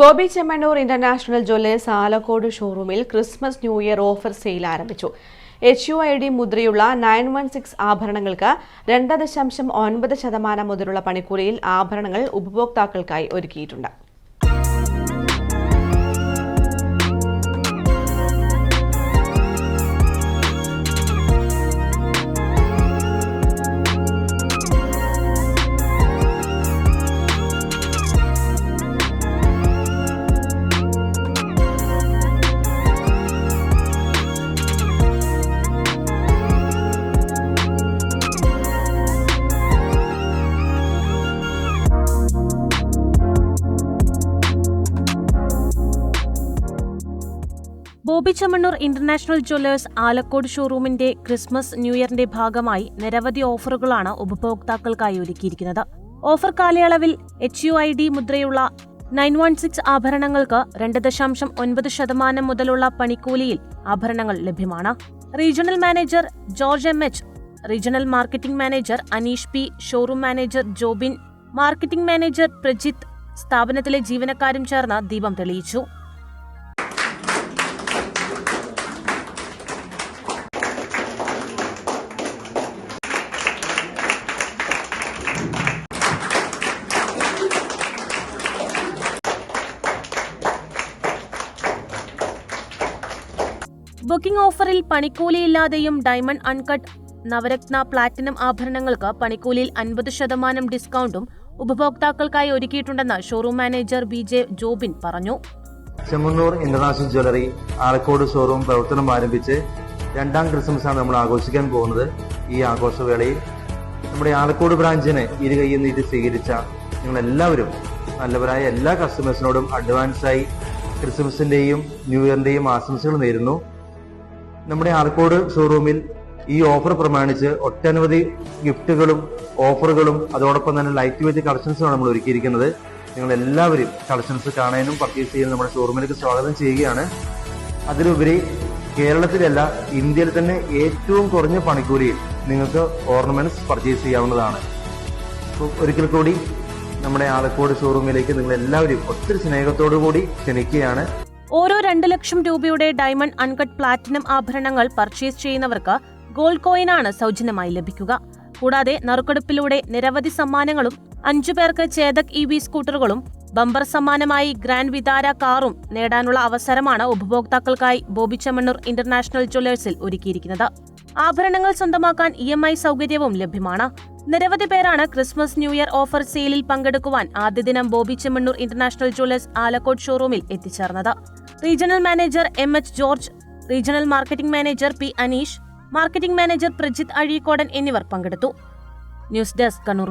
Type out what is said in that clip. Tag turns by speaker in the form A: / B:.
A: Boby Chemmanur international jewellers Alakode showroom Christmas new year offer sale ആരംഭിച്ചു. H U I D മുദ്രയുള്ള nine one six ആഭരണങ്ങൾക്ക് രണ്ട് ദശാംശം ഒൻപത് ശതമാനം മുതലുള്ള പണിക്കൂലിയിൽ ആഭരണങ്ങൾ ഉപഭോക്താക്കൾക്കായി ഒരുക്കിയിട്ടുണ്ട്.
B: ബോബി ഇന്റർനാഷണൽ ജ്വല്ലേഴ്സ് ആലക്കോട് ഷോറൂമിന്റെ ക്രിസ്മസ് ന്യൂ ഇയറിന്റെ ഭാഗമായി നിരവധി ഓഫറുകളാണ് ഉപഭോക്താക്കൾക്കായി ഒരുക്കിയിരിക്കുന്നത്. ഓഫർ കാലയളവിൽ എച്ച് യു ഐ ഡി മുദ്രയുള്ള നയൻ വൺ സിക്സ് ആഭരണങ്ങൾക്ക് രണ്ട് ദശാംശം ഒൻപത് ശതമാനം മുതലുള്ള പണിക്കൂലിയിൽ ആഭരണങ്ങൾ ലഭ്യമാണ്. Regional manager George M H regional marketing manager Aneesh P showroom manager Jobin marketing manager Prajith സ്ഥാപനത്തിലെ ജീവനക്കാരും ചേർന്ന് ദീപം തെളിയിച്ചു. ബുക്കിംഗ് ഓഫറിൽ പണിക്കൂലിയില്ലാതെയും ഡയമണ്ട് അൺകട്ട് നവരത്ന പ്ലാറ്റിനം ആഭരണങ്ങൾക്ക് പണിക്കൂലിയിൽ അൻപത് ശതമാനം ഡിസ്കൗണ്ടും ഉപഭോക്താക്കൾക്കായി ഒരുക്കിയിട്ടുണ്ടെന്ന് showroom manager B J Jobin പറഞ്ഞു.
C: Chemmanur international jewellery Alakode showroom പ്രവർത്തനം ആരംഭിച്ച് രണ്ടാം ക്രിസ്മസ് ആണ് നമ്മൾ ആഘോഷിക്കാൻ പോകുന്നത് ഈ ആഘോഷവേളയിൽ. നമ്മുടെ ആലക്കോട് ബ്രാഞ്ചിനെ ഇരു കൈയിൽ നീട്ടി സ്വീകരിച്ച നിങ്ങളെല്ലാവരും നല്ലവരായ എല്ലാ കസ്റ്റമേഴ്സിനോടും അഡ്വാൻസായി ക്രിസ്മസിന്റെയും ന്യൂ ഇയറിന്റെയും ആശംസകൾ നേരുന്നു. നമ്മുടെ ആർക്കോട് ഷോറൂമിൽ ഈ ഓഫർ പ്രമാണിച്ച് ഒട്ടനവധി ഗിഫ്റ്റുകളും ഓഫറുകളും അതോടൊപ്പം തന്നെ ലൈറ്റ് വെയിറ്റ് കളക്ഷൻസുമാണ് നമ്മൾ ഒരുക്കിയിരിക്കുന്നത്. നിങ്ങൾ എല്ലാവരും കളക്ഷൻസ് കാണാനും പർച്ചേസ് ചെയ്യാനും നമ്മുടെ ഷോറൂമിലേക്ക് സ്വാഗതം ചെയ്യുകയാണ്. അതിലുപരി കേരളത്തിലല്ല ഇന്ത്യയിൽ തന്നെ ഏറ്റവും കുറഞ്ഞ പണിക്കൂലിയിൽ നിങ്ങൾക്ക് ഓർണമെന്റ്സ് പർച്ചേസ് ചെയ്യാവുന്നതാണ്. ഒരിക്കൽ കൂടി നമ്മുടെ ആലക്കോട് ഷോറൂമിലേക്ക് നിങ്ങൾ എല്ലാവരും ഒത്തിരി സ്നേഹത്തോടു കൂടി ക്ഷണിക്കുകയാണ്.
B: ഓരോ രണ്ട് ലക്ഷം രൂപയുടെ ഡയമണ്ട് അൺകട്ട് പ്ലാറ്റിനം ആഭരണങ്ങൾ പർച്ചേസ് ചെയ്യുന്നവർക്ക് ഗോൾഡ് കോയിനാണ് സൗജന്യമായി ലഭിക്കുക. കൂടാതെ നറുക്കെടുപ്പിലൂടെ നിരവധി സമ്മാനങ്ങളും അഞ്ചു പേർക്ക് ചേതക് ഇ വി സ്കൂട്ടറുകളും ബമ്പർ സമ്മാനമായി ഗ്രാൻഡ് വിതാര കാറും നേടാനുള്ള അവസരമാണ് ഉപഭോക്താക്കൾക്കായി ബോബി ചെമ്മണ്ണൂർ ഇന്റർനാഷണൽ ജ്വല്ലേഴ്സിൽ ഒരുക്കിയിരിക്കുന്നത്. ആഭരണങ്ങൾ സ്വന്തമാക്കാൻ ഇ എം ഐ സൗകര്യവും ലഭ്യമാണ്. നിരവധി പേരാണ് ക്രിസ്മസ് ന്യൂ ഇയർ ഓഫർ സെയിലിൽ പങ്കെടുക്കുവാൻ ആദ്യ ദിനം ബോബി ചെമ്മണ്ണൂർ ഇന്റർനാഷണൽ ജ്വല്ലേഴ്സ് ആലക്കോട് ഷോറൂമിൽ എത്തിച്ചേർന്നത്. Regional manager M H George regional marketing manager P Aneesh marketing manager Prajith Azhikodan എന്നിവർ പങ്കെടുത്തു. News desk Kannur